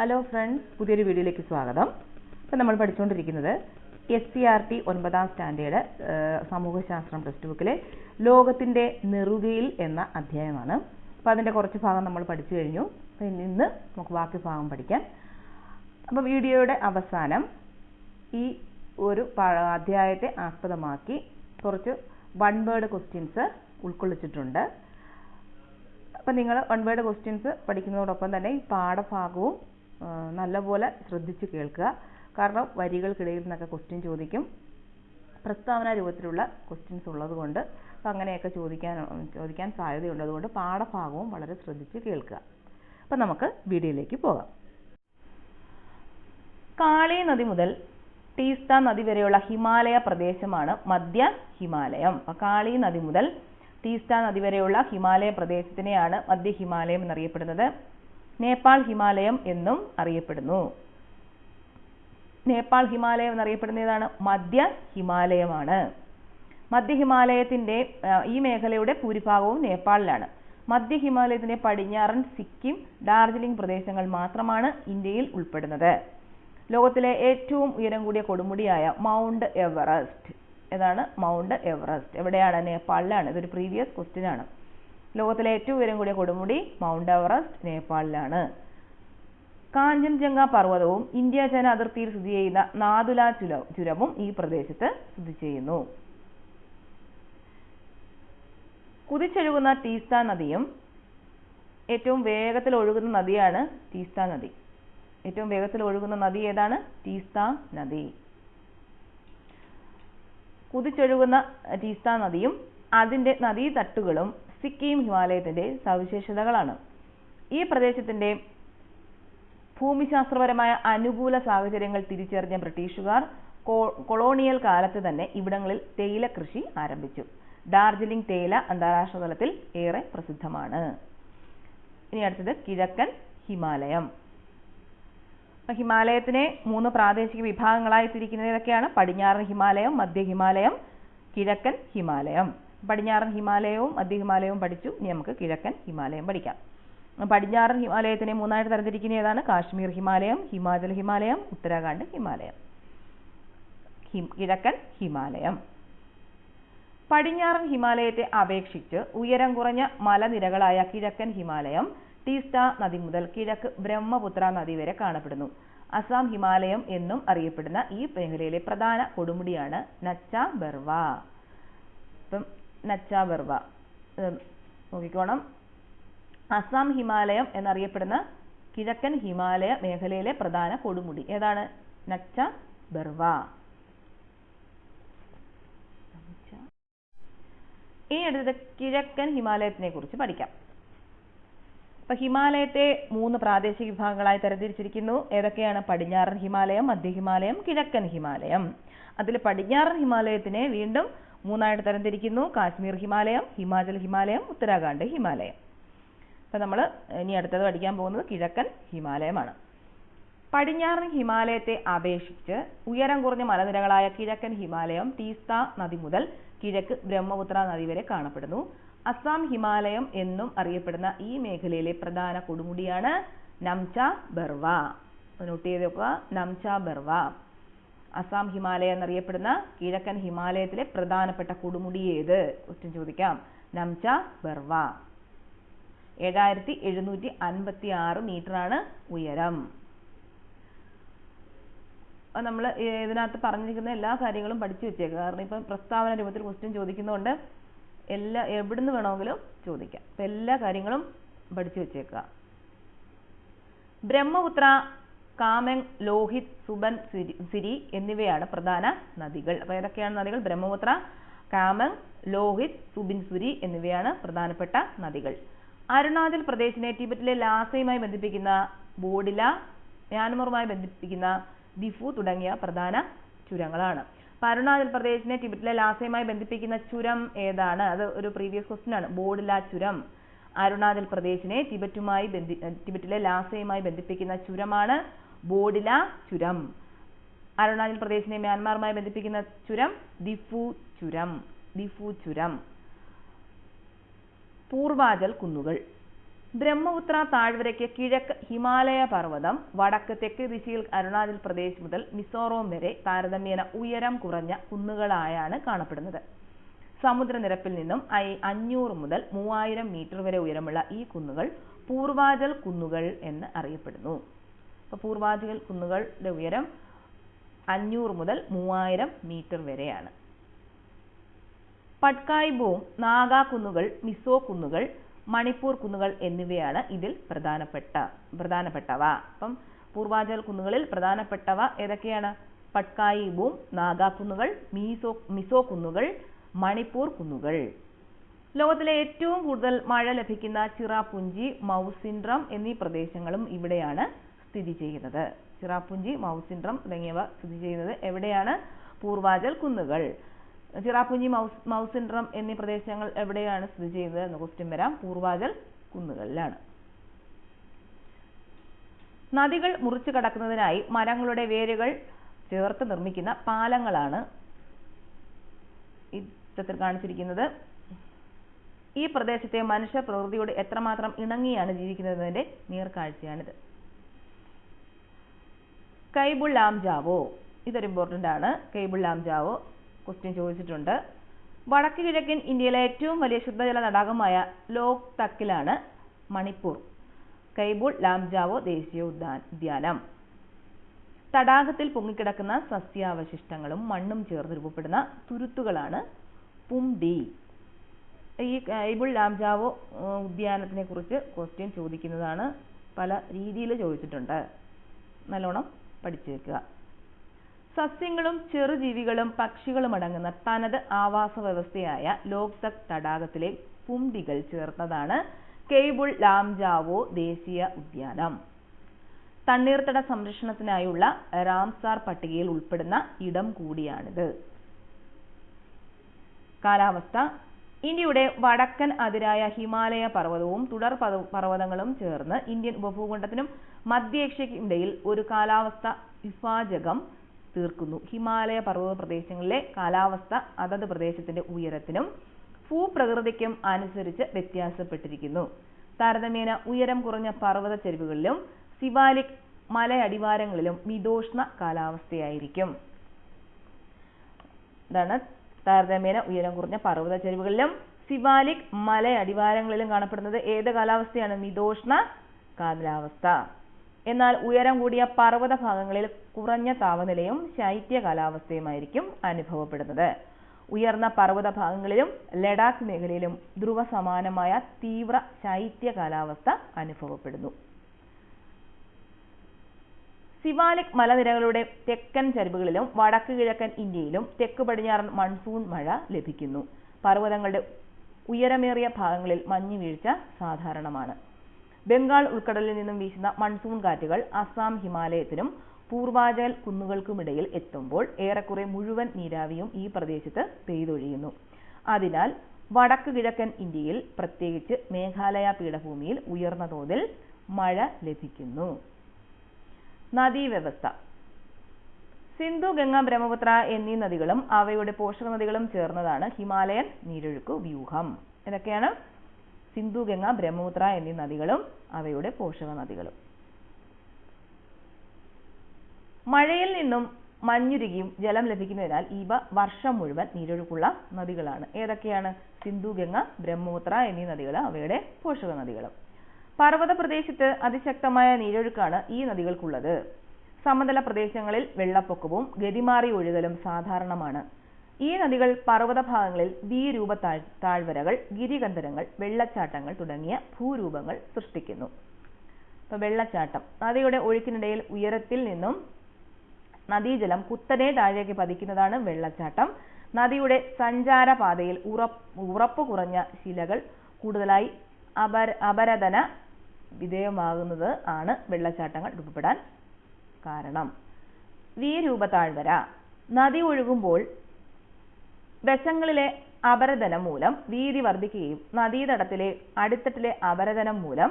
Hello friends പുതിയൊരു വീഡിയോയിലേക്ക് സ്വാഗതം. ഇപ്പം നമ്മൾ പഠിച്ചുകൊണ്ടിരിക്കുന്നത് എസ് സി ആർ ടി ഒൻപതാം സ്റ്റാൻഡേർഡ് സമൂഹശാസ്ത്രം ടെക്സ്റ്റ് ബുക്കിലെ ലോകത്തിന്റെ നെറുകയിൽ എന്ന അധ്യായമാണ്. അപ്പോൾ അതിന്റെ കുറച്ച് ഭാഗം നമ്മൾ പഠിച്ചു കഴിഞ്ഞു. അപ്പം ഇന്ന് നമുക്ക് ബാക്കി ഭാഗം പഠിക്കാം. അപ്പോൾ വീഡിയോയുടെ അവസാനം ഈ ഒരു അധ്യായത്തെ ആസ്പദമാക്കി കുറച്ച് വൺ വേർഡ് ക്വസ്റ്റ്യൻസ് ഉൾക്കൊള്ളിച്ചിട്ടുണ്ട്. അപ്പം നിങ്ങൾ വൺ വേർഡ് ക്വസ്റ്റ്യൻസ് പഠിക്കുന്നതോടൊപ്പം തന്നെ ഈ പാഠഭാഗവും നല്ലപോലെ ശ്രദ്ധിച്ച് കേൾക്കുക. കാരണം വരികൾക്കിടയിൽ നിന്നൊക്കെ ക്വസ്റ്റ്യൻ ചോദിക്കും. പ്രസ്താവന രൂപത്തിലുള്ള ക്വസ്റ്റ്യൻസ് ഉള്ളതുകൊണ്ട് അപ്പം അങ്ങനെയൊക്കെ ചോദിക്കാൻ ചോദിക്കാൻ സാധ്യതയുണ്ട്. അതുകൊണ്ട് പാഠഭാഗവും വളരെ ശ്രദ്ധിച്ച് കേൾക്കുക. അപ്പം നമുക്ക് വീഡിയോയിലേക്ക് പോകാം. കാളി നദി മുതൽ ടീസ്ത നദി വരെയുള്ള ഹിമാലയ പ്രദേശമാണ് മധ്യ ഹിമാലയം. അപ്പം കാളി നദി മുതൽ ടീസ്ത നദി വരെയുള്ള ഹിമാലയ പ്രദേശത്തിനെയാണ് മധ്യ ഹിമാലയം എന്നറിയപ്പെടുന്നത്. നേപ്പാൾ ഹിമാലയം എന്നും അറിയപ്പെടുന്നു. നേപ്പാൾ ഹിമാലയം എന്നറിയപ്പെടുന്ന ഏതാണ്? മധ്യ ഹിമാലയമാണ്. മധ്യ ഹിമാലയത്തിന്റെ ഈ മേഖലയുടെ ഭൂരിഭാഗവും നേപ്പാളിലാണ്. മധ്യ ഹിമാലയത്തിന്റെ പടിഞ്ഞാറൻ സിക്കിം ഡാർജിലിംഗ് പ്രദേശങ്ങൾ മാത്രമാണ് ഇന്ത്യയിൽ ഉൾപ്പെടുന്നത്. ലോകത്തിലെ ഏറ്റവും ഉയരം കൂടിയ കൊടുമുടിയായ മൗണ്ട് എവറസ്റ്റ്. ഏതാണ്? Mount Everest. എവിടെയാണ്? നേപ്പാളിലാണ്. ഇതൊരു പ്രീവിയസ് ക്വസ്റ്റ്യൻ ആണ്. ലോകത്തിലെ ഏറ്റവും ഉയരം കൂടിയ കൊടുമുടി മൗണ്ട് എവറസ്റ്റ് നേപ്പാളിലാണ്. കാഞ്ചൻജംഗ പർവതവും ഇന്ത്യ ചൈന അതിർത്തിയിൽ സ്ഥിതി ചെയ്യുന്ന നാദുല ചുര- ചുരവും ഈ പ്രദേശത്ത് സ്ഥിതി ചെയ്യുന്നു. കുതിച്ചൊഴുകുന്ന ടീസ്ത നദിയും ഏറ്റവും വേഗത്തിൽ ഒഴുകുന്ന നദിയാണ് ടീസ്ത നദി. ഏറ്റവും വേഗത്തിൽ ഒഴുകുന്ന നദി ഏതാണ്? ടീസ്ത നദി. കുതിച്ചൊഴുകുന്ന ടീസ്ത നദിയും അതിന്റെ നദീതട്ടുകളും സിക്കിം ഹിമാലയത്തിന്റെ സവിശേഷതകളാണ്. ഈ പ്രദേശത്തിന്റെ ഭൂമിശാസ്ത്രപരമായ അനുകൂല സാഹചര്യങ്ങൾ തിരിച്ചറിഞ്ഞ ബ്രിട്ടീഷുകാർ കൊളോണിയൽ കാലത്ത് തന്നെ ഇവിടങ്ങളിൽ തേയില കൃഷി ആരംഭിച്ചു. ഡാർജിലിംഗ് തേയില അന്താരാഷ്ട്ര തലത്തിൽ ഏറെ പ്രസിദ്ധമാണ്. ഇനി അടുത്തത് കിഴക്കൻ ഹിമാലയം. ഹിമാലയത്തിനെ മൂന്ന് പ്രാദേശിക വിഭാഗങ്ങളായി തിരിക്കുന്നത് ഏതൊക്കെയാണ് പടിഞ്ഞാറൻ ഹിമാലയം മധ്യ ഹിമാലയം കിഴക്കൻ ഹിമാലയം. പടിഞ്ഞാറൻ ഹിമാലയവും മധ്യ ഹിമാലയവും പഠിച്ചു. ഇനി നമുക്ക് കിഴക്കൻ ഹിമാലയം പഠിക്കാം. പടിഞ്ഞാറൻ ഹിമാലയത്തിനെ മൂന്നായിട്ട് തരംതിരിക്കുന്ന ഏതാണ്? കാശ്മീർ ഹിമാലയം ഹിമാചൽ ഹിമാലയം ഉത്തരാഖണ്ഡ് ഹിമാലയം. കിഴക്കൻ ഹിമാലയം. പടിഞ്ഞാറൻ ഹിമാലയത്തെ അപേക്ഷിച്ച് ഉയരം കുറഞ്ഞ മലനിരകളായ കിഴക്കൻ ഹിമാലയം ടീസ്റ്റ നദി മുതൽ കിഴക്ക് ബ്രഹ്മപുത്ര നദി വരെ കാണപ്പെടുന്നു. അസാം ഹിമാലയം എന്നും അറിയപ്പെടുന്ന ഈ മേഖലയിലെ പ്രധാന കൊടുമുടിയാണ് നച്ച ബെർവ. ഇപ്പം നച്ച ബെർവ നോക്കിക്കോണം. അസാം ഹിമാലയം എന്നറിയപ്പെടുന്ന കിഴക്കൻ ഹിമാലയ മേഖലയിലെ പ്രധാന കൊടുമുടി. ഏതാണ്? നച്ച ബർവ ഇനി അടുത്തത് കിഴക്കൻ ഹിമാലയത്തിനെ കുറിച്ച് പഠിക്കാം. അപ്പൊ ഹിമാലയത്തെ മൂന്ന് പ്രാദേശിക വിഭാഗങ്ങളായി തരംതിരിച്ചിരിക്കുന്നു. ഏതൊക്കെയാണ്? പടിഞ്ഞാറൻ ഹിമാലയം മധ്യ ഹിമാലയം കിഴക്കൻ ഹിമാലയം. അതിൽ പടിഞ്ഞാറൻ ഹിമാലയത്തിനെ വീണ്ടും മൂന്നായിട്ട് തരംതിരിക്കുന്നു. കാശ്മീർ ഹിമാലയം ഹിമാചൽ ഹിമാലയം ഉത്തരാഖണ്ഡ് ഹിമാലയം. അപ്പൊ നമ്മൾ ഇനി അടുത്തത് പഠിക്കാൻ പോകുന്നത് കിഴക്കൻ ഹിമാലയമാണ്. പടിഞ്ഞാറൻ ഹിമാലയത്തെ അപേക്ഷിച്ച് ഉയരം കുറഞ്ഞ മലനിരകളായ കിഴക്കൻ ഹിമാലയം തീസ്ത നദി മുതൽ കിഴക്ക് ബ്രഹ്മപുത്ര നദി വരെ കാണപ്പെടുന്നു. അസാം ഹിമാലയം എന്നും അറിയപ്പെടുന്ന ഈ മേഖലയിലെ പ്രധാന കൊടുമുടിയാണ് നംച ബർവ. നോട്ട് ചെയ്ത് വെക്കുക. നംച ബെർവ. അസാം ഹിമാലയ എന്നറിയപ്പെടുന്ന കിഴക്കൻ ഹിമാലയത്തിലെ പ്രധാനപ്പെട്ട കൊടുമുടി ഏത് ക്വസ്റ്റ്യൻ ചോദിക്കാം. നംച ബെർവ. ഏഴായിരത്തി എഴുന്നൂറ്റി അൻപത്തി ആറ് മീറ്റർ ആണ് ഉയരം നമ്മൾ ഇതിനകത്ത് പറഞ്ഞിരിക്കുന്ന എല്ലാ കാര്യങ്ങളും പഠിച്ചു വെച്ചേക്കുക കാരണം ഇപ്പം പ്രസ്താവന രൂപത്തിൽ ക്വസ്റ്റ്യൻ ചോദിക്കുന്നതുകൊണ്ട് എല്ലാ എവിടുന്ന് വേണമെങ്കിലും ചോദിക്കാം. അപ്പം എല്ലാ കാര്യങ്ങളും പഠിച്ചു വെച്ചേക്കുക. ബ്രഹ്മപുത്ര കാമെങ് ലോഹിത് സുബൻ സിരി- എന്നിവയാണ് പ്രധാന നദികൾ. അപ്പോൾ ഏതൊക്കെയാണ് നദികൾ? ബ്രഹ്മപുത്ര കാമെങ് ലോഹിത് സുബിൻസുരി എന്നിവയാണ് പ്രധാനപ്പെട്ട നദികൾ. അരുണാചൽ പ്രദേശിനെ ടിബറ്റിലെ ലാസയുമായി ബന്ധിപ്പിക്കുന്ന ബോഡില മ്യാൻമറുമായി ബന്ധിപ്പിക്കുന്ന ദിഫു തുടങ്ങിയ പ്രധാന ചുരങ്ങളാണ്. അപ്പൊ അരുണാചൽ പ്രദേശിനെ ടിബറ്റിലെ ലാസയുമായി ബന്ധിപ്പിക്കുന്ന ചുരം ഏതാണ്? അത് ഒരു പ്രീവിയസ് ക്വസ്റ്റ്യൻ ആണ്. ബോഡില ചുരം. അരുണാചൽ പ്രദേശിനെ ടിബറ്റുമായി ബന്ധി ടിബറ്റിലെ ലാസയുമായി ബന്ധിപ്പിക്കുന്ന ചുരമാണ് ബോഡില ചുരം. അരുണാചൽ പ്രദേശിനെ മ്യാൻമാറുമായി ബന്ധിപ്പിക്കുന്ന ചുരം ദിഫു ചുരം ദിഫു ചുരം. പൂർവാചൽ കുന്നുകൾ. ബ്രഹ്മപുത്ര താഴ്വരയ്ക്ക് കിഴക്ക് ഹിമാലയ പർവതം വടക്ക് തെക്ക് ദിശയിൽ അരുണാചൽ പ്രദേശ് മുതൽ മിസോറം വരെ താരതമ്യേന ഉയരം കുറഞ്ഞ കുന്നുകളായാണ് കാണപ്പെടുന്നത്. സമുദ്രനിരപ്പിൽ നിന്നും അഞ്ഞൂറ് മുതൽ മൂവായിരം മീറ്റർ വരെ ഉയരമുള്ള ഈ കുന്നുകൾ പൂർവാചൽ കുന്നുകൾ എന്ന് അറിയപ്പെടുന്നു. അപ്പോൾ പൂർവാചൽ കുന്നുകളുടെ ഉയരം അഞ്ഞൂറ് മുതൽ മൂവായിരം മീറ്റർ വരെയാണ്. പട്കായ് നാഗാ കുന്നുകൾ മിസോ കുന്നുകൾ മണിപ്പൂർ കുന്നുകൾ എന്നിവയാണ് ഇതിൽ പ്രധാനപ്പെട്ട പ്രധാനപ്പെട്ടവ. അപ്പം പൂർവാചൽ കുന്നുകളിൽ പ്രധാനപ്പെട്ടവ ഏതൊക്കെയാണ്? പട്കായി ബൂം നാഗാ കുന്നുകൾ മീസോ മിസോ കുന്നുകൾ മണിപ്പൂർ കുന്നുകൾ. ലോകത്തിലെ ഏറ്റവും കൂടുതൽ മഴ ലഭിക്കുന്ന ചിറാപുഞ്ചി മൗസിൻഡ്രം എന്നീ പ്രദേശങ്ങളും ഇവിടെയാണ് സ്ഥിതി ചെയ്യുന്നത്. ചിറാപുഞ്ചി മൗസിൻഡ്രം തുടങ്ങിയവ സ്ഥിതി ചെയ്യുന്നത് എവിടെയാണ്? പൂർവാചൽ കുന്നുകൾ. ചിറാപുഞ്ചി മൗസ് മൗസിൻഡ്രം എന്നീ പ്രദേശങ്ങൾ എവിടെയാണ് സ്ഥിതി ചെയ്യുന്നത് എന്ന് ക്വസ്റ്റ്യൻ വരാം. പൂർവാചൽ കുന്നുകളിലാണ്. നദികൾ മുറിച്ചു കടക്കുന്നതിനായി മരങ്ങളുടെ വേരുകൾ ചേർത്ത് നിർമ്മിക്കുന്ന പാലങ്ങളാണ് ചിത്രത്തിൽ കാണിച്ചിരിക്കുന്നത്. ഈ പ്രദേശത്തെ മനുഷ്യ പ്രകൃതിയോട് എത്രമാത്രം ഇണങ്ങിയാണ് ജീവിക്കുന്നതിന്റെ നേർക്കാഴ്ചയാണിത്. കൈബുള്ളാം ജാവോ ഇതൊരു ഇമ്പോർട്ടന്റ് ആണ്. കൈബുള്ളാം ജാവോ ക്വസ്റ്റ്യൻ ചോദിച്ചിട്ടുണ്ട്. വടക്ക് കിഴക്കൻ ഇന്ത്യയിലെ ഏറ്റവും വലിയ ശുദ്ധജല തടാകമായ ലോക് തക്കിലാണ് മണിപ്പൂർ. കൈബുൾ ലാംജാവോ ദേശീയ ഉദ്യാ- ഉദ്യാനം. തടാകത്തിൽ പൊങ്ങിക്കിടക്കുന്ന സസ്യാവശിഷ്ടങ്ങളും മണ്ണും ചേർന്ന് രൂപപ്പെടുന്ന തുരുത്തുകളാണ് പുംഡി ഈ കൈബിൾ ലാംജാവോ ഉദ്യാനത്തിനെ കുറിച്ച് ക്വസ്റ്റ്യൻ ചോദിക്കുന്നതാണ് പല രീതിയിൽ ചോദിച്ചിട്ടുണ്ട്. നല്ലോണം പഠിച്ചു വെക്കുക. സസ്യങ്ങളും ചെറുജീവികളും പക്ഷികളും അടങ്ങുന്ന തനത് ആവാസ വ്യവസ്ഥയായ ലോക്തക് തടാകത്തിലെ പുംഡികൾ ചേർന്നതാണ് കെയ്ബുൾ ലാംജാവോ ദേശീയ ഉദ്യാനം. തണ്ണീർത്തട സംരക്ഷണത്തിനായുള്ള റാംസാർ പട്ടികയിൽ ഉൾപ്പെടുന്ന ഇടം കൂടിയാണിത്. കാലാവസ്ഥ ഇന്ത്യയുടെ വടക്കൻ അതിരായ ഹിമാലയ പർവതവും തുടർ പർവ- പർവതങ്ങളും ചേർന്ന് ഇന്ത്യൻ ഉപഭൂഖണ്ഡത്തിനും മധ്യേഷ്യയ്ക്കും ഇടയിൽ ഒരു കാലാവസ്ഥ വിഭാജകം തീർക്കുന്നു. ഹിമാലയ പർവത പ്രദേശങ്ങളിലെ കാലാവസ്ഥ അതത് പ്രദേശത്തിന്റെ ഉയരത്തിനും ഭൂപ്രകൃതിക്കും അനുസരിച്ച് വ്യത്യാസപ്പെട്ടിരിക്കുന്നു. താരതമ്യേന ഉയരം കുറഞ്ഞ പർവത ചെരുവുകളിലും സിവാലിക് മലയടിവാരങ്ങളിലും മിതോഷ്ണ കാലാവസ്ഥയായിരിക്കും. താരതമ്യേന ഉയരം കുറഞ്ഞ പർവത ചെരുവുകളിലും സിവാലിക് മലയടിവാരങ്ങളിലും കാണപ്പെടുന്നത് ഏത് കാലാവസ്ഥയാണ്? മിതോഷ്ണ കാലാവസ്ഥ. എന്നാൽ ഉയരം കൂടിയ പർവത ഭാഗങ്ങളിൽ കുറഞ്ഞ താപനിലയും ശൈത്യ കാലാവസ്ഥയുമായിരിക്കും അനുഭവപ്പെടുന്നത്. ഉയർന്ന പർവത ഭാഗങ്ങളിലും ലഡാക്ക് മേഖലയിലും ധ്രുവ സമാനമായ തീവ്ര ശൈത്യ കാലാവസ്ഥ അനുഭവപ്പെടുന്നു. സിവാലിക് മലനിരകളുടെ തെക്കൻ ചരിവുകളിലും വടക്ക് കിഴക്കൻ ഇന്ത്യയിലും തെക്ക് പടിഞ്ഞാറൻ മൺസൂൺ മഴ ലഭിക്കുന്നു. പർവതങ്ങളുടെ ഉയരമേറിയ ഭാഗങ്ങളിൽ മഞ്ഞ് വീഴ്ച സാധാരണമാണ്. ബംഗാൾ ഉൾക്കടലിൽ നിന്നും വീശുന്ന മൺസൂൺ കാറ്റുകൾ അസാം ഹിമാലയത്തിനും പൂർവാചൽ കുന്നുകൾക്കുമിടയിൽ എത്തുമ്പോൾ ഏറെക്കുറെ മുഴുവൻ നീരാവിയും ഈ പ്രദേശത്ത് പെയ്തൊഴിയുന്നു. അതിനാൽ വടക്ക് കിഴക്കൻ ഇന്ത്യയിൽ പ്രത്യേകിച്ച് മേഘാലയ പീഠഭൂമിയിൽ ഉയർന്ന തോതിൽ മഴ ലഭിക്കുന്നു. നദീവ്യവസ്ഥ. സിന്ധു ഗംഗ ബ്രഹ്മപുത്ര എന്നീ നദികളും അവയുടെ പോഷക നദികളും ചേർന്നതാണ് ഹിമാലയൻ നീരൊഴുക്ക് വ്യൂഹം. ഇതൊക്കെയാണ് സിന്ധു ഗംഗ ബ്രഹ്മപുത്ര എന്നീ നദികളും അവയുടെ പോഷക നദികളും മഴയിൽ നിന്നും മഞ്ഞുരുകിയും ജലം ലഭിക്കുന്നതിനാൽ ഇവ വർഷം മുഴുവൻ നീരൊഴുക്കുള്ള നദികളാണ്. ഏതൊക്കെയാണ്? സിന്ധു ഗംഗ ബ്രഹ്മപുത്ര എന്നീ നദികൾ അവയുടെ പോഷക നദികളും പർവത പ്രദേശത്ത് അതിശക്തമായ നീരൊഴുക്കാണ് ഈ നദികൾക്കുള്ളത്. സമതല പ്രദേശങ്ങളിൽ വെള്ളപ്പൊക്കവും ഗതിമാറി ഒഴുകലും സാധാരണമാണ്. ഈ നദികൾ പർവത ഭാഗങ്ങളിൽ ദ്വീരൂപ താഴ് താഴ്വരകൾ ഗിരികന്ധരങ്ങൾ വെള്ളച്ചാട്ടങ്ങൾ തുടങ്ങിയ ഭൂരൂപങ്ങൾ സൃഷ്ടിക്കുന്നു. ഇപ്പൊ വെള്ളച്ചാട്ടം. നദിയുടെ ഒഴുക്കിനിടയിൽ ഉയരത്തിൽ നിന്നും നദീജലം കുത്തനെ താഴേക്ക് പതിക്കുന്നതാണ് വെള്ളച്ചാട്ടം. നദിയുടെ സഞ്ചാരപാതയിൽ ഉറപ്പ് ഉറപ്പ് കുറഞ്ഞ ശിലകൾ കൂടുതലായി അപര അപരദന വിധേയമാകുന്നത് ആണ് വെള്ളച്ചാട്ടങ്ങൾ രൂപപ്പെടാൻ കാരണം. വീരൂപ താഴ്വര നദി ഒഴുകുമ്പോൾ വശങ്ങളിലെ അപരധനം മൂലം വീതി വർദ്ധിക്കുകയും നദീതടത്തിലെ അടിത്തട്ടിലെ അപരധനം മൂലം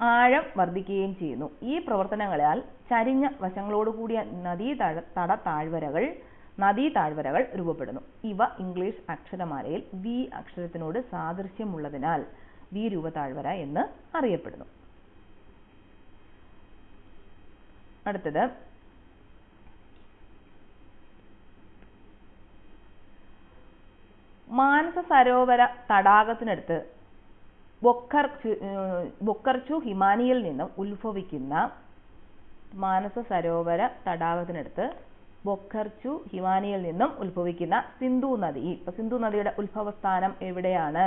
ആഴം വർദ്ധിക്കുകയും ചെയ്യുന്നു. ഈ പ്രവർത്തനങ്ങളാൽ ചരിഞ്ഞ വശങ്ങളോടുകൂടിയ നദീ തട താഴ്വരകൾ നദീ താഴ്വരകൾ രൂപപ്പെടുന്നു. ഇവ ഇംഗ്ലീഷ് അക്ഷരമാലയിൽ വി അക്ഷരത്തിനോട് സാദൃശ്യമുള്ളതിനാൽ ദ്വിരൂപ താഴ്വര എന്ന് അറിയപ്പെടുന്നു. അടുത്തത് മാനസ സരോവര തടാകത്തിനടുത്ത് ബൊക്കർച്ചു ബൊക്കർച്ചു ഹിമാനിയിൽ നിന്നും ഉത്ഭവിക്കുന്ന മാനസ സരോവര തടാകത്തിനടുത്ത് ബൊക്കർച്ചു ഹിമാനിയിൽ നിന്നും ഉത്ഭവിക്കുന്ന സിന്ധു നദി. ഇപ്പൊ സിന്ധു നദിയുടെ ഉത്ഭവസ്ഥാനം എവിടെയാണ്?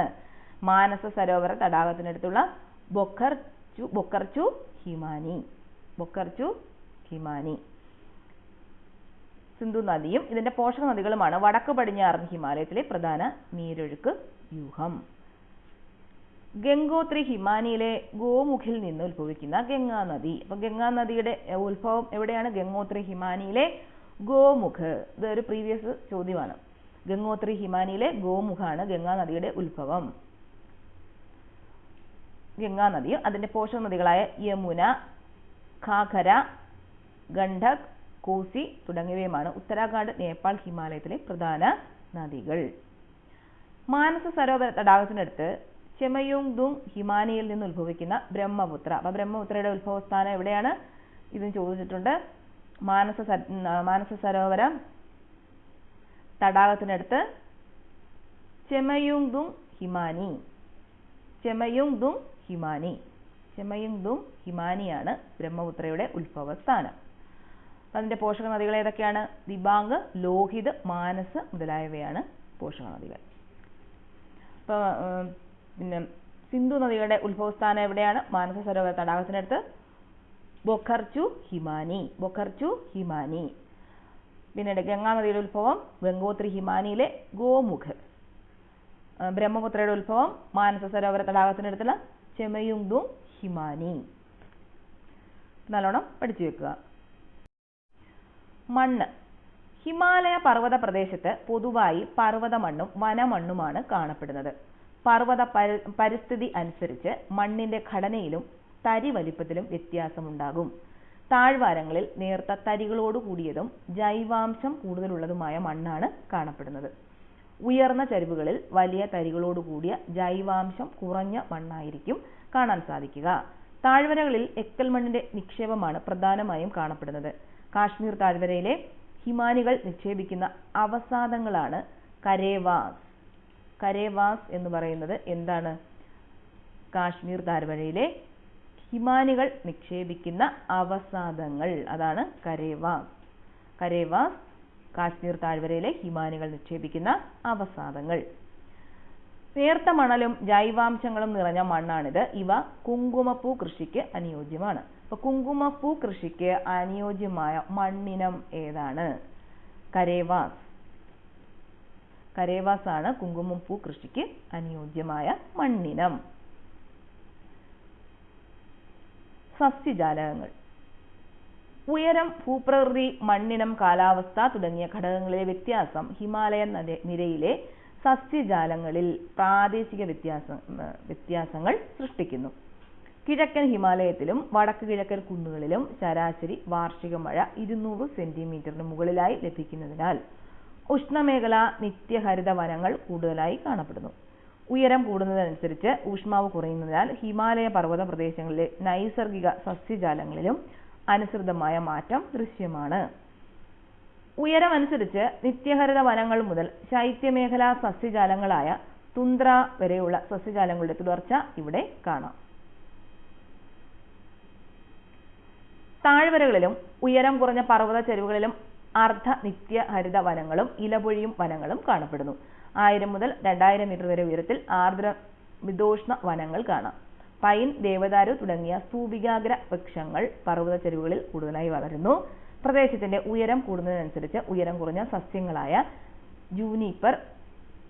മാനസ സരോവര തടാകത്തിനടുത്തുള്ള ബൊക്കർ ബൊക്കർച്ചു ഹിമാനി. ബൊക്കർച്ചു ഹിമാനി. സിന്ധു നദിയും ഇതിന്റെ പോഷക നദികളുമാണ് വടക്ക് പടിഞ്ഞാറൻ ഹിമാലയത്തിലെ പ്രധാന നീരൊഴുക്ക് വ്യൂഹം. ഗംഗോത്രി ഹിമാനിയിലെ ഗോമുഖിൽ നിന്ന് ഉത്ഭവിക്കുന്ന ഗംഗാ നദി. അപ്പൊ ഗംഗാ നദിയുടെ ഉത്ഭവം എവിടെയാണ്? ഗംഗോത്രി ഹിമാനിയിലെ ഗോമുഖ്. ഇത് ഒരു പ്രീവിയസ് ചോദ്യമാണ്. ഗംഗോത്രി ഹിമാനിയിലെ ഗോമുഖാണ് ഗംഗാ നദിയുടെ ഉത്ഭവം. ഗംഗാ നദിയും അതിന്റെ പോഷക നദികളായ യമുന ഘാഘര ഗണ്ഡക് കോസി തുടങ്ങിയവയുമാണ് ഉത്തരാഖണ്ഡ് നേപ്പാൾ ഹിമാലയത്തിലെ പ്രധാന നദികൾ. മാനസ സരോവര തടാകത്തിനടുത്ത് ചെമയോങ്ദുങ് ഹിമാനിയിൽ നിന്ന് ഉത്ഭവിക്കുന്ന ബ്രഹ്മപുത്ര. അപ്പൊ ബ്രഹ്മപുത്രയുടെ ഉത്ഭവസ്ഥാനം എവിടെയാണ്? ഇതും ചോദിച്ചിട്ടുണ്ട്. മാനസ മാനസ സരോവരം തടാകത്തിനടുത്ത് ചെമയുങ് ദുങ് ഹിമാനി. ചെമയോങ്ദുങ് ഹിമാനി. ചെമയോങ്ദുങ് ഹിമാനിയാണ് ബ്രഹ്മപുത്രയുടെ ഉത്ഭവസ്ഥാനം. അതിന്റെ പോഷക നദികൾ ഏതൊക്കെയാണ്? ദിബാങ് ലോഹിത് മാനസ് മുതലായവയാണ് പോഷക നദികൾ ഇപ്പൊ പിന്നെ സിന്ധു നദിയുടെ ഉത്ഭവസ്ഥാനം എവിടെയാണ്? മാനസ സരോവര തടാകത്തിനടുത്ത്. ബൊഖർച്ചു ഹിമാനി ബൊഖർച്ചു ഹിമാനി. പിന്നീട് ഗംഗാ നദിയുടെ ഉത്ഭവം ഗംഗോത്രി ഹിമാനിയിലെ ഗോമുഖ്. ബ്രഹ്മപുത്രയുടെ ഉത്ഭവം മാനസ സരോവര തടാകത്തിനടുത്തുള്ള ചെമയുങ്ദുങ് ഹിമാനി. നല്ലോണം പഠിച്ചു വെക്കുക. മണ്ണ്. ഹിമാലയ പർവത പ്രദേശത്ത് പൊതുവായി പർവത മണ്ണും വനമണ്ണുമാണ് കാണപ്പെടുന്നത്. പർവത പരിസ്ഥിതി അനുസരിച്ച് മണ്ണിന്റെ ഘടനയിലും തരി വലിപ്പത്തിലും വ്യത്യാസമുണ്ടാകും. താഴ്വാരങ്ങളിൽ നേർത്ത തരികളോട് കൂടിയതും ജൈവാംശം കൂടുതലുള്ളതുമായ മണ്ണാണ് കാണപ്പെടുന്നത്. ഉയർന്ന ചരിവുകളിൽ വലിയ തരികളോട് കൂടിയ ജൈവാംശം കുറഞ്ഞ മണ്ണായിരിക്കും കാണാൻ സാധിക്കുക. താഴ്വരകളിൽ എക്കൽ മണ്ണിന്റെ നിക്ഷേപമാണ് പ്രധാനമായും കാണപ്പെടുന്നത്. കാശ്മീർ താഴ്വരയിലെ ഹിമാനികൾ നിക്ഷേപിക്കുന്ന അവസാദങ്ങളാണ് കരേവാസ്. കരേവാസ് എന്ന് പറയുന്നത് എന്താണ്? കാശ്മീർ താഴ്വരയിലെ ഹിമാനികൾ നിക്ഷേപിക്കുന്ന അവസാദങ്ങൾ. അതാണ് കരേവാസ്. കരേവാസ് കാശ്മീർ താഴ്വരയിലെ ഹിമാനികൾ നിക്ഷേപിക്കുന്ന അവസാദങ്ങൾ. നേർത്ത മണലും ജൈവാംശങ്ങളും നിറഞ്ഞ മണ്ണാണിത്. ഇവ കുങ്കുമപ്പൂ കൃഷിക്ക് അനുയോജ്യമാണ്. അപ്പൊ കുങ്കുമപ്പൂ കൃഷിക്ക് അനുയോജ്യമായ മണ്ണിനം ഏതാണ്? കരേവാസ്. കരേവാസ് ആണ് കുങ്കുമപ്പൂ കൃഷിക്ക് അനുയോജ്യമായ മണ്ണിനം. സസ്യജാലകങ്ങൾ. ഉയരം ഭൂപ്രകൃതി മണ്ണിനം കാലാവസ്ഥ തുടങ്ങിയ ഘടകങ്ങളിലെ വ്യത്യാസം ഹിമാലയൻ നിരയിലെ സസ്യജാലങ്ങളിൽ പ്രാദേശിക വ്യത്യാസം വ്യത്യാസങ്ങൾ സൃഷ്ടിക്കുന്നു. കിഴക്കൻ ഹിമാലയത്തിലും വടക്ക് കിഴക്കൻ കുന്നുകളിലും ശരാശരി വാർഷിക മഴ ഇരുന്നൂറ് സെന്റിമീറ്ററിന് മുകളിലായി ലഭിക്കുന്നതിനാൽ ഉഷ്ണമേഖല നിത്യഹരിത വനങ്ങൾ കൂടുതലായി കാണപ്പെടുന്നു. ഉയരം കൂടുന്നതനുസരിച്ച് ഊഷ്മാവ് കുറയുന്നതിനാൽ ഹിമാലയ പർവത പ്രദേശങ്ങളിലെ നൈസർഗിക സസ്യജാലങ്ങളിലും അനുസൃതമായ മാറ്റം ദൃശ്യമാണ്. ഉയരമനുസരിച്ച് നിത്യഹരിത വനങ്ങൾ മുതൽ ശൈത്യമേഖലാ സസ്യജാലങ്ങളായ തുന്ദ്ര വരെയുള്ള സസ്യജാലങ്ങളുടെ തുടർച്ച ഇവിടെ കാണാം. താഴ്വരകളിലും ഉയരം കുറഞ്ഞ പർവത ചെരുവുകളിലും അർദ്ധ നിത്യഹരിത വനങ്ങളും ഇലപൊഴിയും വനങ്ങളും കാണപ്പെടുന്നു. ആയിരം മുതൽ രണ്ടായിരം മീറ്റർ വരെ ഉയരത്തിൽ ആർദ്ര മിതോഷ്ണ വനങ്ങൾ കാണാം. പൈൻ ദേവദാരു തുടങ്ങിയ സൂപികാഗ്ര വൃക്ഷങ്ങൾ പർവത ചെരുവുകളിൽ കൂടുതലായി വളരുന്നു. പ്രദേശത്തിന്റെ ഉയരം കൂടുന്നതിനനുസരിച്ച് ഉയരം കുറഞ്ഞ സസ്യങ്ങളായ ജൂനിപ്പർ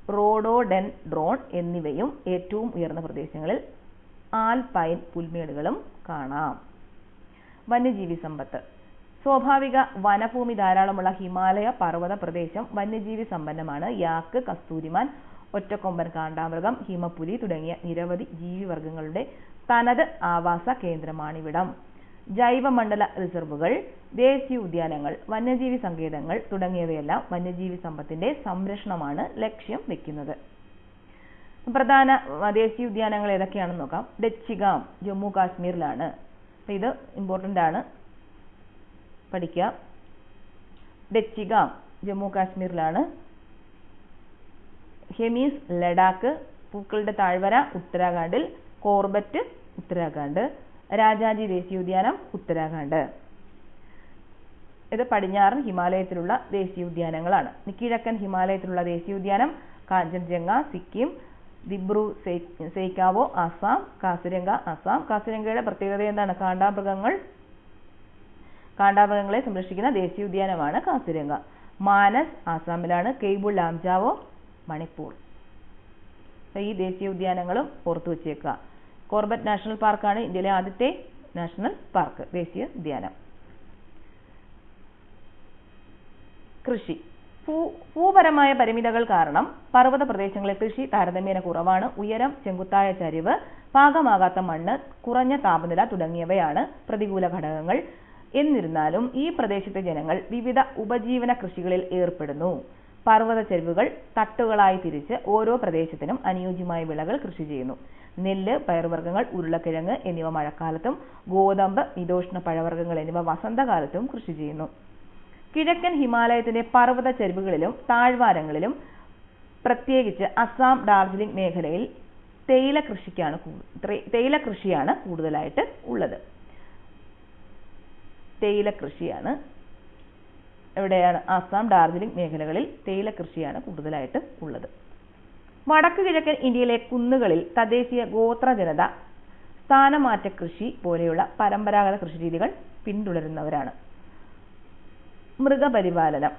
റോഡോഡെൻഡ്രോൺ എന്നിവയും ഏറ്റവും ഉയർന്ന പ്രദേശങ്ങളിൽ ആൽപൈൻ പുൽമേടുകളും കാണാം. വന്യജീവി സമ്പത്ത്. സ്വാഭാവിക വനഭൂമി ധാരാളമുള്ള ഹിമാലയ പർവത പ്രദേശം വന്യജീവി സമ്പന്നമാണ്. യാക്ക് കസ്തൂരിമാൻ ഒറ്റക്കൊമ്പൻ കാണ്ടാമൃഗം ഹിമപ്പുലി തുടങ്ങിയ നിരവധി ജീവിവർഗങ്ങളുടെ തനത് ആവാസ കേന്ദ്രമാണിവിടം. ജൈവമണ്ഡല റിസർവുകൾ ദേശീയ ഉദ്യാനങ്ങൾ വന്യജീവി സങ്കേതങ്ങൾ തുടങ്ങിയവയെല്ലാം വന്യജീവി സമ്പത്തിന്റെ സംരക്ഷണമാണ് ലക്ഷ്യം വെക്കുന്നത്. പ്രധാന ആ, ദേശീയ ഉദ്യാനങ്ങൾ ഏതൊക്കെയാണെന്ന് നോക്കാം. ഡച്ചിഗാം ജമ്മു കാശ്മീരിലാണ്. അപ്പം ഇത് ഇമ്പോർട്ടന്റ് ആണ്. പഠിക്കുക ഡച്ചിഗാം ജമ്മു കാശ്മീരിലാണ്. ഹെമീസ് ലഡാക്ക് പൂക്കളുടെ താഴ്വര ഉത്തരാഖണ്ഡിൽ കോർബറ്റ് ഉത്തരാഖണ്ഡ് രാജാജി ദേശീയോദ്യാനം ഉത്തരാഖണ്ഡ്. ഇത് പടിഞ്ഞാറൻ ഹിമാലയത്തിലുള്ള ദേശീയോദ്യാനങ്ങളാണ് കിഴക്കൻ ഹിമാലയത്തിലുള്ള ദേശീയോദ്യാനം കാഞ്ചൻജംഗ സിക്കിം ദിബ്രു സേക്കാവോ ആസാം കാസിരംഗ ആസാം. കാസിരംഗയുടെ പ്രത്യേകത എന്താണ്? കാണ്ടാമൃഗങ്ങൾ കാണ്ടാമൃഗങ്ങളെ സംരക്ഷിക്കുന്ന ദേശീയോദ്യാനമാണ് കാസിരംഗ. മാനസ് ആസാമിലാണ് കെയ്ബുൾ ലാംജാവോ മണിപ്പൂർ. ഈ ദേശീയോദ്യാനങ്ങളും ഓർത്തു വെച്ചേക്കുക. കോർബറ്റ് നാഷണൽ പാർക്കാണ് ഇന്ത്യയിലെ ആദ്യത്തെ നാഷണൽ പാർക്ക് ദേശീയ ഉദ്യാനം. കൃഷി. ഭൂ ഭൂപരമായ പരിമിതകൾ കാരണം പർവത പ്രദേശങ്ങളിൽ കൃഷി താരതമ്യേന കുറവാണ്. ഉയരം ചെങ്കുത്തായ ചരിവ് പാകമാകാത്ത മണ്ണ് കുറഞ്ഞ താപനില തുടങ്ങിയവയാണ് പ്രതികൂല ഘടകങ്ങൾ. എന്നിരുന്നാലും ഈ പ്രദേശത്തെ ജനങ്ങൾ വിവിധ ഉപജീവന കൃഷികളിൽ ഏർപ്പെടുന്നു. പർവത ചെരുവുകൾ തട്ടുകളായി തിരിച്ച് ഓരോ പ്രദേശത്തിനും അനുയോജ്യമായ വിളകൾ കൃഷി ചെയ്യുന്നു. നെല്ല് പയർവർഗങ്ങൾ ഉരുളക്കിഴങ്ങ് എന്നിവ മഴക്കാലത്തും ഗോതമ്പ് മിതോഷ്ണ പഴവർഗങ്ങൾ എന്നിവ വസന്തകാലത്തും കൃഷി ചെയ്യുന്നു. കിഴക്കൻ ഹിമാലയത്തിന്റെ പർവത ചെരുവുകളിലും താഴ്വാരങ്ങളിലും പ്രത്യേകിച്ച് അസം ഡാർജിലിംഗ് മേഖലയിൽ തേയില കൃഷിക്കാണ് തേയില കൃഷിയാണ് കൂടുതലായിട്ട് ഉള്ളത്. തേയില കൃഷിയാണ് എവിടെയാണ്? ആസാം ഡാർജിലിംഗ് മേഖലകളിൽ തേയില കൃഷിയാണ് കൂടുതലായിട്ട് ഉള്ളത്. വടക്ക് കിഴക്കൻ ഇന്ത്യയിലെ കുന്നുകളിൽ തദ്ദേശീയ ഗോത്ര ജനത സ്ഥാനമാറ്റ കൃഷി പോലെയുള്ള പരമ്പരാഗത കൃഷി രീതികൾ പിന്തുടരുന്നവരാണ്. മൃഗപരിപാലനം.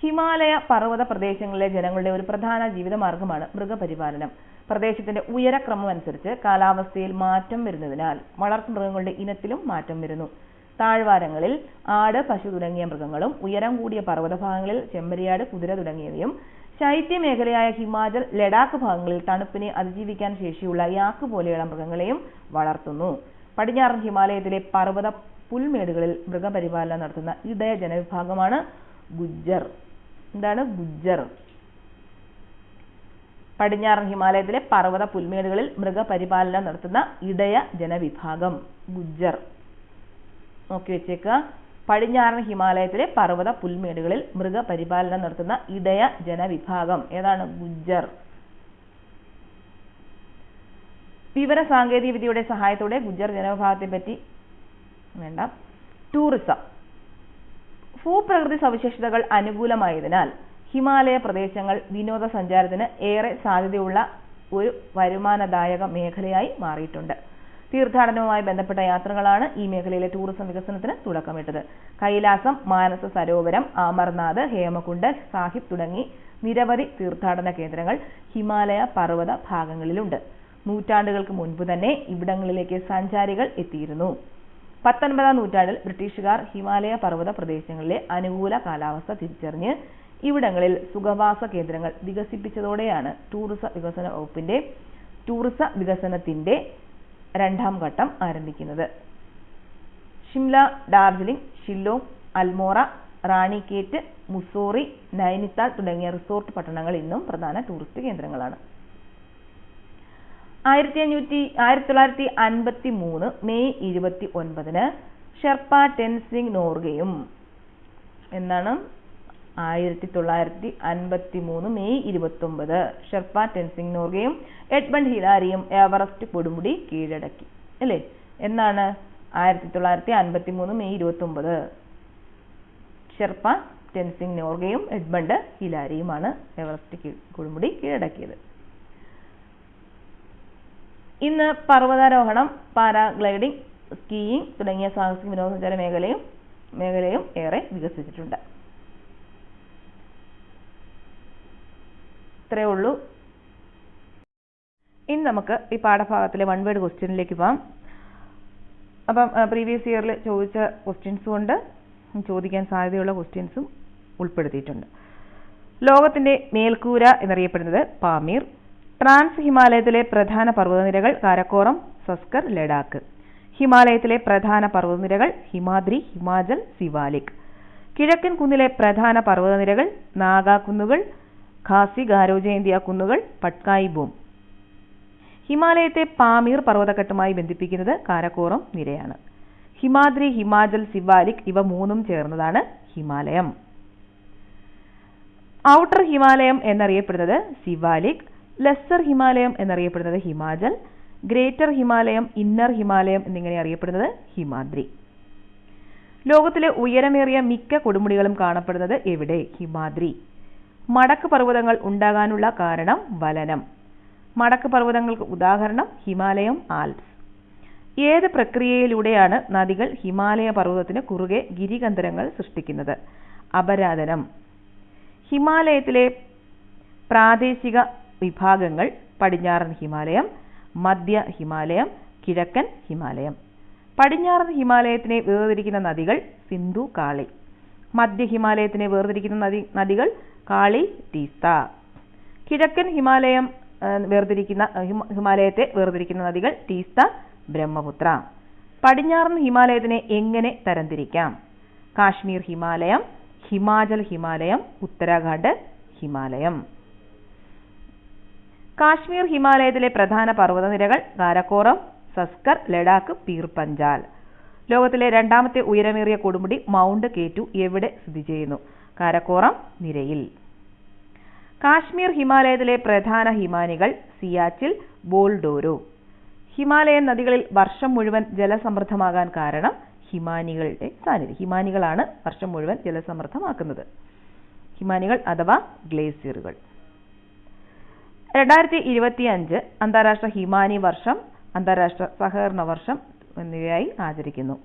ഹിമാലയ പർവത പ്രദേശങ്ങളിലെ ജനങ്ങളുടെ ഒരു പ്രധാന ജീവിതമാർഗമാണ് മൃഗപരിപാലനം. പ്രദേശത്തിന്റെ ഉയരക്രമം അനുസരിച്ച് കാലാവസ്ഥയിൽ മാറ്റം വരുന്നതിനാൽ വളർത്തുമൃഗങ്ങളുടെ ഇനത്തിലും മാറ്റം വരുന്നു. താഴ്വാരങ്ങളിൽ ആട് പശു തുടങ്ങിയ മൃഗങ്ങളും ഉയരം കൂടിയ പർവതഭാഗങ്ങളിൽ ചെമ്പരിയാട് കുതിര തുടങ്ങിയവയും ശൈത്യമേഖലയായ ഹിമാചൽ ലഡാക്ക് ഭാഗങ്ങളിൽ തണുപ്പിനെ അതിജീവിക്കാൻ ശേഷിയുള്ള യാക്ക് പോലെയുള്ള മൃഗങ്ങളെയും വളർത്തുന്നു. പടിഞ്ഞാറൻ ഹിമാലയത്തിലെ പർവത പുൽമേടുകളിൽ മൃഗപരിപാലനം നടത്തുന്ന ഇടയ ജനവിഭാഗമാണ് ഗുജ്ജർ. എന്താണ് ഗുജ്ജർ? പടിഞ്ഞാറൻ ഹിമാലയത്തിലെ പർവത പുൽമേടുകളിൽ മൃഗപരിപാലനം നടത്തുന്ന ഇടയ ജനവിഭാഗം ഗുജ്ജർ. നോക്കി വെച്ചേക്കുക. പടിഞ്ഞാറൻ ഹിമാലയത്തിലെ പർവത പുൽമേടുകളിൽ മൃഗപരിപാലനം നടത്തുന്ന ഇടയ ജനവിഭാഗം. ഏതാണ്? ഗുജ്ജർ. വിവര സാങ്കേതിക വിദ്യയുടെ സഹായത്തോടെ ഗുജ്ജർ ജനവിഭാഗത്തെ പറ്റി വേണ്ട. ടൂറിസം. ഭൂപ്രകൃതി സവിശേഷതകൾ അനുകൂലമായതിനാൽ ഹിമാലയ പ്രദേശങ്ങൾ വിനോദസഞ്ചാരത്തിന് ഏറെ സാധ്യതയുള്ള ഒരു വരുമാനദായക മേഖലയായി മാറിയിട്ടുണ്ട്. തീർത്ഥാടനവുമായി ബന്ധപ്പെട്ട യാത്രകളാണ് ഈ മേഖലയിലെ ടൂറിസം വികസനത്തിന് തുടക്കമിട്ടത്. കൈലാസം മാനസ സരോവരം അമർനാഥ് ഹേമകുണ്ട് സാഹിബ് തുടങ്ങി നിരവധി തീർത്ഥാടന കേന്ദ്രങ്ങൾ ഹിമാലയ പർവത ഭാഗങ്ങളിലുണ്ട്. നൂറ്റാണ്ടുകൾക്ക് മുൻപ് തന്നെ ഇവിടങ്ങളിലേക്ക് സഞ്ചാരികൾ എത്തിയിരുന്നു. പത്തൊൻപതാം നൂറ്റാണ്ടിൽ ബ്രിട്ടീഷുകാർ ഹിമാലയ പർവത പ്രദേശങ്ങളിലെ അനുകൂല കാലാവസ്ഥ തിരിച്ചറിഞ്ഞ് ഇവിടങ്ങളിൽ സുഖവാസ കേന്ദ്രങ്ങൾ വികസിപ്പിച്ചതോടെയാണ് ടൂറിസ വികസന വകുപ്പിന്റെ ടൂറിസ വികസനത്തിന്റെ രണ്ടാം ഘട്ടം ആരംഭിക്കുന്നത്. ഷിംല ഡാർജിലിംഗ് ഷില്ലോങ് അൽമോറ റാണിക്കേറ്റ് മുസോറി നൈനിത്താൾ തുടങ്ങിയ റിസോർട്ട് പട്ടണങ്ങൾ ഇന്നും പ്രധാന ടൂറിസ്റ്റ് കേന്ദ്രങ്ങളാണ്. ആയിരത്തി അഞ്ഞൂറ്റി ആയിരത്തി തൊള്ളായിരത്തി അൻപത്തി മൂന്ന് മെയ് ഇരുപത്തി ഒൻപതിന് ഷെർപ്പ ടെൻസിംഗ് നോർഗയും എന്നാണ് ആയിരത്തി തൊള്ളായിരത്തി അൻപത്തി മൂന്ന് മെയ് ഇരുപത്തി ഒമ്പത് ഷെർപ്പ ടെൻസിംഗ് നോർഗയും എഡ്മണ്ട് ഹിലാരിയും എവറസ്റ്റ് കൊടുമുടി കീഴടക്കി. അല്ലേ? എന്നാണ് ആയിരത്തി തൊള്ളായിരത്തി അൻപത്തി മൂന്ന് മെയ് ഇരുപത്തി ഒമ്പത് ഷെർപ്പ ടെൻസിംഗ് നോർഗയും എഡ്മണ്ട് ഹിലാരിയുമാണ് എവറസ്റ്റ് കൊടുമുടി കീഴടക്കിയത്. ഇന്ന് പർവതാരോഹണം പാരാഗ്ലൈഡിംഗ് സ്കീയിങ് തുടങ്ങിയ സാഹസിക വിനോദസഞ്ചാര മേഖലയും മേഖലയും ഏറെ വികസിച്ചിട്ടുണ്ട്. ഇത്രയേ ഉള്ളൂ. ഇനി നമുക്ക് ഈ പാഠഭാഗത്തിലെ വൺ വേർഡ് ക്വസ്റ്റ്യനിലേക്ക് പോകാം അപ്പം പ്രീവിയസ് ഇയറിൽ ചോദിച്ച ക്വസ്റ്റ്യൻസും ഉണ്ട് ചോദിക്കാൻ സാധ്യതയുള്ള ക്വസ്റ്റ്യൻസും ഉൾപ്പെടുത്തിയിട്ടുണ്ട്. ലോകത്തിന്റെ മേൽക്കൂര എന്നറിയപ്പെടുന്നത് പാമീർ. ട്രാൻസ് ഹിമാലയത്തിലെ പ്രധാന പർവതനിരകൾ കാരക്കോറം സസ്കർ ലഡാക്ക്. ഹിമാലയത്തിലെ പ്രധാന പർവതനിരകൾ ഹിമാദ്രി ഹിമാചൽ സിവാലിക്. കിഴക്കൻ കുന്നിലെ പ്രധാന പർവതനിരകൾ നാഗാ കുന്നുകൾ ഖാസി ഗാരോ ആ കുന്നുകൾ പട്കായി ബൂം. ഹിമാലയത്തെ പാമീർ പർവതക്കെട്ടുമായി ബന്ധിപ്പിക്കുന്നത് കാരക്കോറം നിരയാണ്. ഹിമാദ്രി ഹിമാചൽ സിവാലിക് ഇവ മൂന്നും ചേർന്നതാണ് ഹിമാലയം. ഔട്ടർ ഹിമാലയം എന്നറിയപ്പെടുന്നത് സിവാലിക് ലെസ്സർ ഹിമാലയം എന്നറിയപ്പെടുന്നത് ഹിമാചൽ ഗ്രേറ്റർ ഹിമാലയം ഇന്നർ ഹിമാലയം എന്നിങ്ങനെ അറിയപ്പെടുന്നത് ഹിമാദ്രി. ലോകത്തിലെ ഉയരമേറിയ മിക്ക കൊടുമുടികളും കാണപ്പെടുന്നത് എവിടെ? ഹിമാദ്രി. മടക്ക് പർവതങ്ങൾ ഉണ്ടാകാനുള്ള കാരണം വലനം. മടക്ക് പർവതങ്ങൾക്ക് ഉദാഹരണം ഹിമാലയം ആൽപ്സ്. ഏത് പ്രക്രിയയിലൂടെയാണ് നദികൾ ഹിമാലയ പർവതത്തിന് കുറുകെ ഗിരികന്ധരങ്ങൾ സൃഷ്ടിക്കുന്നത്? അപരാധനം. ഹിമാലയത്തിലെ പ്രാദേശിക വിഭാഗങ്ങൾ പടിഞ്ഞാറൻ ഹിമാലയം മധ്യ ഹിമാലയം കിഴക്കൻ ഹിമാലയം. പടിഞ്ഞാറൻ ഹിമാലയത്തിനെ വേർതിരിക്കുന്ന നദികൾ സിന്ധു കാളി. മധ്യ ഹിമാലയത്തിനെ വേർതിരിക്കുന്ന നദി നദികൾ കാളി തീസ്ത. കിഴക്കൻ ഹിമാലയം വേർതിരിക്കുന്ന ഹിമാലയത്തെ വേർതിരിക്കുന്ന നദികൾ തീസ്ത ബ്രഹ്മപുത്ര. പടിഞ്ഞാറൻ ഹിമാലയത്തിനെ എങ്ങനെ തരംതിരിക്കാം? കാശ്മീർ ഹിമാലയം ഹിമാചൽ ഹിമാലയം ഉത്തരാഖണ്ഡ് ഹിമാലയം. കാശ്മീർ ഹിമാലയത്തിലെ പ്രധാന പർവതനിരകൾ കാരക്കോറം സസ്കർ ലഡാക്ക് പീർ പഞ്ചാൽ. ലോകത്തിലെ രണ്ടാമത്തെ ഉയരമേറിയ കൊടുമുടി മൗണ്ട് കേറ്റു എവിടെ സ്ഥിതി ചെയ്യുന്നു? കാരക്കോറം നിരയിൽ. കാശ്മീർ ഹിമാലയത്തിലെ പ്രധാന ഹിമാനികൾ സിയാച്ചിൽ ബോൾഡോരോ. ഹിമാലയൻ നദികളിൽ വർഷം മുഴുവൻ ജലസമൃദ്ധമാകാൻ കാരണം ഹിമാനികളുടെ സാന്നിധ്യം. ഹിമാനികളാണ് വർഷം മുഴുവൻ ജലസമൃദ്ധമാക്കുന്നത്. ഹിമാനികൾ അഥവാ ഗ്ലേസിയറുകൾ. രണ്ടായിരത്തി ഇരുപത്തി അഞ്ച് അന്താരാഷ്ട്ര ഹിമാനി വർഷം അന്താരാഷ്ട്ര സഹകരണ വർഷം എന്നിവയായി ആചരിക്കുന്നു.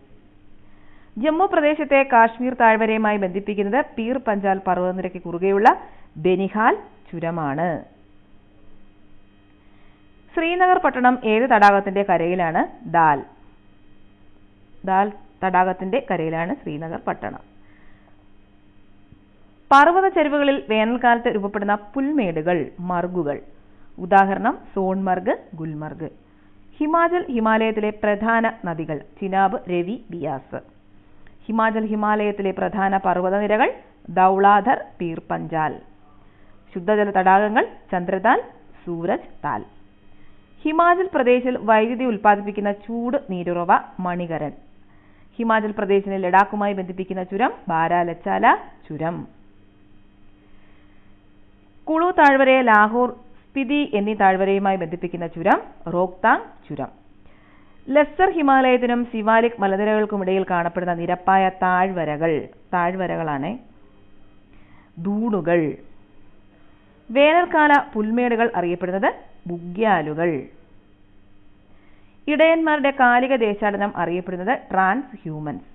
ജമ്മു പ്രദേശത്തെ കാശ്മീർ താഴ്വരയുമായി ബന്ധിപ്പിക്കുന്നത് പീർ പഞ്ചാൽ പർവതനിരയ്ക്ക് കുറുകെയുള്ള ബെനിഹാൽ ചുരമാണ്. ശ്രീനഗർ പട്ടണം ഏത് തടാകത്തിന്റെ കരയിലാണ് ദാൽ. ദാൽ തടാകത്തിന്റെ കരയിലാണ് ശ്രീനഗർ പട്ടണം. പർവത ചരിവുകളിൽ വേനൽക്കാലത്ത് രൂപപ്പെടുന്ന പുൽമേടുകൾ മർഗുകൾ ഉദാഹരണം സോൺമർഗ് ഗുൽമർഗ്. ഹിമാചൽ ഹിമാലയത്തിലെ പ്രധാന നദികൾ ചിനാബ് രവി ബിയാസ്. ഹിമാചൽ ഹിമാലയത്തിലെ പ്രധാന പർവതനിരകൾ ദൗളാധർ പീർ പഞ്ചാൽ ശുദ്ധജല തടാകങ്ങൾ ചന്ദ്രതാൽ സൂരജ് താൽ. ഹിമാചൽ പ്രദേശിൽ വൈദ്യുതി ഉൽപ്പാദിപ്പിക്കുന്ന ചൂട് നീരുറവ മണികരൻ. ഹിമാചൽ പ്രദേശിനെ ലഡാക്കുമായി ബന്ധിപ്പിക്കുന്ന ചുരം ബാരാലച്ചാല ചുരം. കുളു താഴ്വരയെ ലാഹോർ സ്പിതി എന്നീ താഴ്വരയുമായി ബന്ധിപ്പിക്കുന്ന ചുരം റോക്താങ് ചുരം. ലെസ്സർ ഹിമാലയത്തിനും സിവാലിക് മലനിരകൾക്കുമിടയിൽ കാണപ്പെടുന്ന നിരപ്പായ താഴ്വരകൾ താഴ്വരകളാണ് ദൂണുകൾ വേനൽക്കാല പുൽമേടുകൾ അറിയപ്പെടുന്നത് ബുഗ്യാലുകൾ. ഇടയന്മാരുടെ കാലിക ദേശാടനം അറിയപ്പെടുന്നത് ട്രാൻസ് ഹ്യൂമൻസ്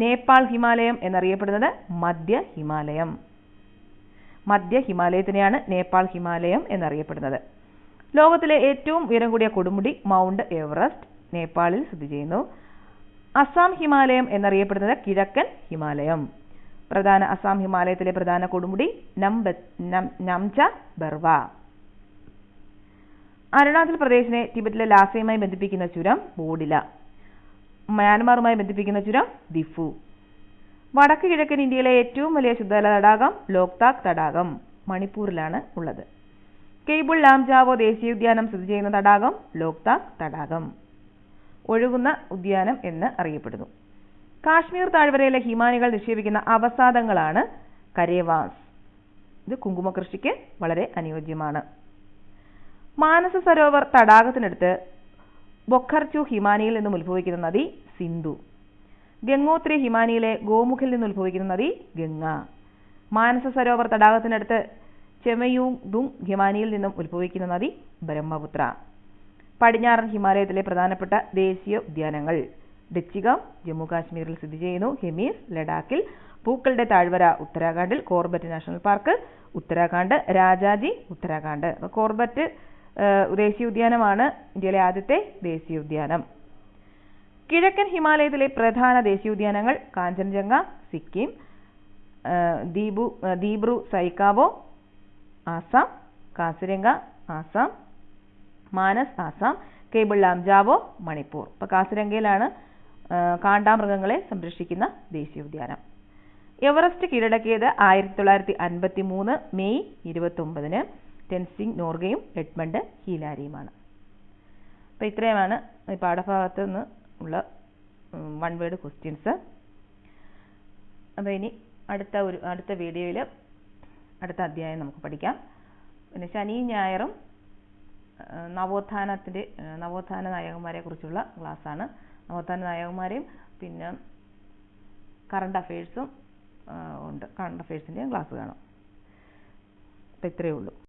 നേപ്പാൾ ഹിമാലയം എന്നറിയപ്പെടുന്നത് മധ്യ ഹിമാലയം. മധ്യ ഹിമാലയത്തിനെയാണ് നേപ്പാൾ ഹിമാലയം എന്നറിയപ്പെടുന്നത്. ലോകത്തിലെ ഏറ്റവും ഉയരം കൂടിയ കൊടുമുടി മൗണ്ട് എവറസ്റ്റ്. നേപ്പാളിൽ സ്ഥിതി ചെയ്യുന്നു. അസാം ഹിമാലയം എന്നറിയപ്പെടുന്നത് കിഴക്കൻ ഹിമാലയം. പ്രധാന അസാം ഹിമാലയത്തിലെ പ്രധാന കൊടുമുടി നംച ബർവ. അരുണാചൽ പ്രദേശിനെ ടിബറ്റിലെ ലാസയുമായി ബന്ധിപ്പിക്കുന്ന ചുരം ബോഡില. മ്യാൻമാറുമായി ബന്ധിപ്പിക്കുന്ന ചുരം ദിഫു. വടക്ക് കിഴക്കൻ ഇന്ത്യയിലെ ഏറ്റവും വലിയ ശുദ്ധജല തടാകം ലോക്താക് തടാകം മണിപ്പൂരിലാണ് ഉള്ളത്. കേബിൾ ലാംജാവോ ദേശീയോദ്യാനം സ്ഥിതി ചെയ്യുന്ന തടാകം ലോക്താക് തടാകം. ഒഴുകുന്ന ഉദ്യാനം എന്ന് അറിയപ്പെടുന്നു. കാശ്മീർ താഴ്വരയിലെ ഹിമാനികൾ നിക്ഷേപിക്കുന്ന അവസാദങ്ങളാണ് കരേവാസ്. ഇത് കുങ്കുമ കൃഷിക്ക് വളരെ അനുയോജ്യമാണ്. മാനസ സരോവർ തടാകത്തിനടുത്ത് ബൊഖർച്ചു ഹിമാനിയിൽ നിന്നും ഉത്ഭവിക്കുന്ന നദി സിന്ധു. ഗംഗോത്രി ഹിമാനിയിലെ ഗോമുഖിൽ നിന്ന് ഉത്ഭവിക്കുന്ന നദി ഗംഗ. മാനസ സരോവർ തടാകത്തിനടുത്ത് ചെമയൂദുങ് ഹിമാനിയിൽ നിന്നും ഉത്ഭവിക്കുന്ന നദി ബ്രഹ്മപുത്ര. പടിഞ്ഞാറൻ ഹിമാലയത്തിലെ പ്രധാനപ്പെട്ട ദേശീയ ഉദ്യാനങ്ങൾ. ഡച്ചിഗം ജമ്മു കാശ്മീരിൽ സ്ഥിതി ചെയ്യുന്നു. ഹെമീസ് ലഡാക്കിൽ പൂക്കളുടെ താഴ്വര ഉത്തരാഖണ്ഡിൽ Corbett national park Uttarakhand Rajaji Uttarakhand. Corbett ദേശീയ ഉദ്യാനമാണ് ഇന്ത്യയിലെ ആദ്യത്തെ ദേശീയ ഉദ്യാനം. കിഴക്കൻ ഹിമാലയത്തിലെ പ്രധാന ദേശീയോദ്യാനങ്ങൾ കാഞ്ചൻജംഗ സിക്കിം ദീപു ദീബു ദീബ്രു സൈക്കാവോ ആസാം കാസിരംഗ ആസാം മാനസ് ആസാം കേബിൾ ലാംജാവോ മണിപ്പൂർ. ഇപ്പൊ കാസിരംഗയിലാണ് കാണ്ടാമൃഗങ്ങളെ സംരക്ഷിക്കുന്ന ദേശീയോദ്യാനം എവറസ്റ്റ് കീഴടക്കിയത് ആയിരത്തി തൊള്ളായിരത്തി അൻപത്തി മൂന്ന് മെയ് ഇരുപത്തി ഒമ്പതിന് ടെൻസിംഗ് നോർഗയും എഡ്മണ്ട് ഹീലാരിയുമാണ്. അപ്പോൾ ഇത്രയുമാണ് ഈ പാഠഭാഗത്ത് നിന്ന് ഉള്ള വൺ വേർഡ് ക്വസ്റ്റ്യൻസ് അപ്പോൾ ഇനി അടുത്ത ഒരു അടുത്ത വീഡിയോയിൽ അടുത്ത അധ്യായം നമുക്ക് പഠിക്കാം. പിന്നെ ശനിയും ഞായറും നവോത്ഥാനത്തിന്റെ നവോത്ഥാന നായകന്മാരെ കുറിച്ചുള്ള ക്ലാസ്സാണ്. നവോത്ഥാന നായകന്മാരെയും പിന്നെ കറണ്ട് അഫയേഴ്സും ഉണ്ട്. കറണ്ട് അഫയേഴ്സിന്റെയും ക്ലാസ് കാണും. അപ്പം ഇത്രയേ ഉള്ളൂ.